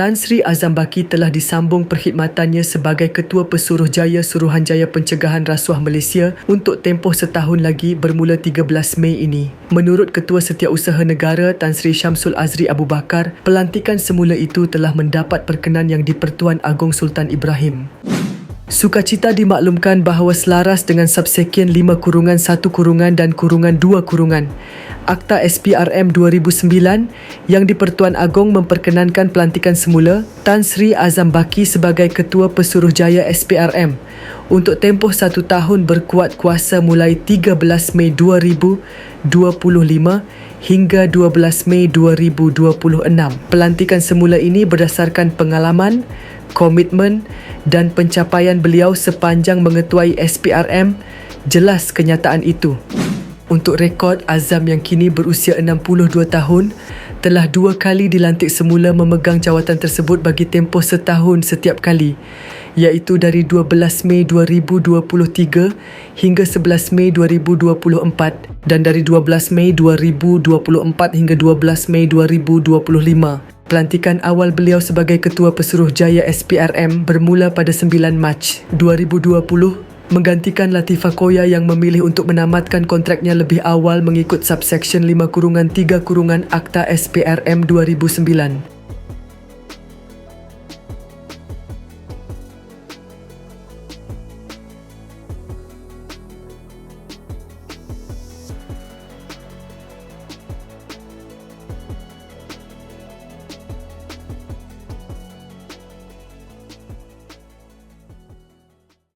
Tan Sri Azam Baki telah disambung perkhidmatannya sebagai Ketua Pesuruhjaya Suruhanjaya Pencegahan Rasuah Malaysia untuk tempoh setahun lagi bermula 13 Mei ini. Menurut Ketua Setiausaha Negara Tan Sri Syamsul Azri Abu Bakar, pelantikan semula itu telah mendapat perkenan yang di-Pertuan Agong Sultan Ibrahim. Sukacita dimaklumkan bahawa selaras dengan subsekian 5 kurungan 1 kurungan dan kurungan 2 kurungan, Akta SPRM 2009 yang di-Pertuan Agong memperkenankan pelantikan semula Tan Sri Azam Baki sebagai Ketua Pesuruhjaya SPRM untuk tempoh satu tahun berkuat kuasa mulai 13 Mei 2025 hingga 12 Mei 2026. Pelantikan semula ini berdasarkan pengalaman, komitmen dan pencapaian beliau sepanjang mengetuai SPRM jelas kenyataan itu. Untuk rekod, Azam yang kini berusia 62 tahun telah dua kali dilantik semula memegang jawatan tersebut bagi tempoh setahun setiap kali iaitu dari 12 Mei 2023 hingga 11 Mei 2024 dan dari 12 Mei 2024 hingga 12 Mei 2025. Pelantikan awal beliau sebagai Ketua Pesuruhjaya SPRM bermula pada 9 Mac 2020 menggantikan Latifah Koya yang memilih untuk menamatkan kontraknya lebih awal mengikut subsection 5 kurungan 3 kurungan Akta SPRM 2009.